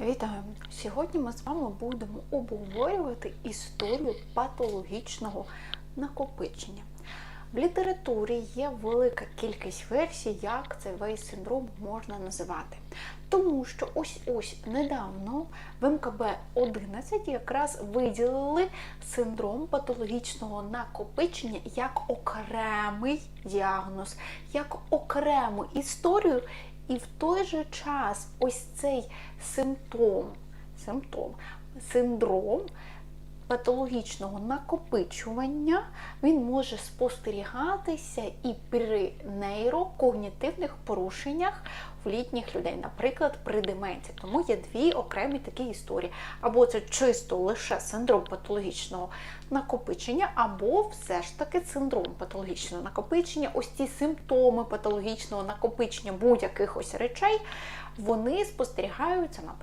Вітаю! Сьогодні ми з вами будемо обговорювати історію патологічного накопичення. В літературі є велика кількість версій, як цей весь синдром можна називати. Тому що ось ось недавно в МКБ 11 якраз виділили синдром патологічного накопичення як окремий діагноз, як окрему історію, і в той же час ось цей симптом, симптом, синдром патологічного накопичування він може спостерігатися і при нейрокогнітивних порушеннях в літніх людей, наприклад, при деменції. Тому є дві окремі такі історії. Або це чисто лише синдром патологічного накопичення, або все ж таки синдром патологічного накопичення, ось ці симптоми патологічного накопичення будь-яких ось речей, вони спостерігаються, наприклад.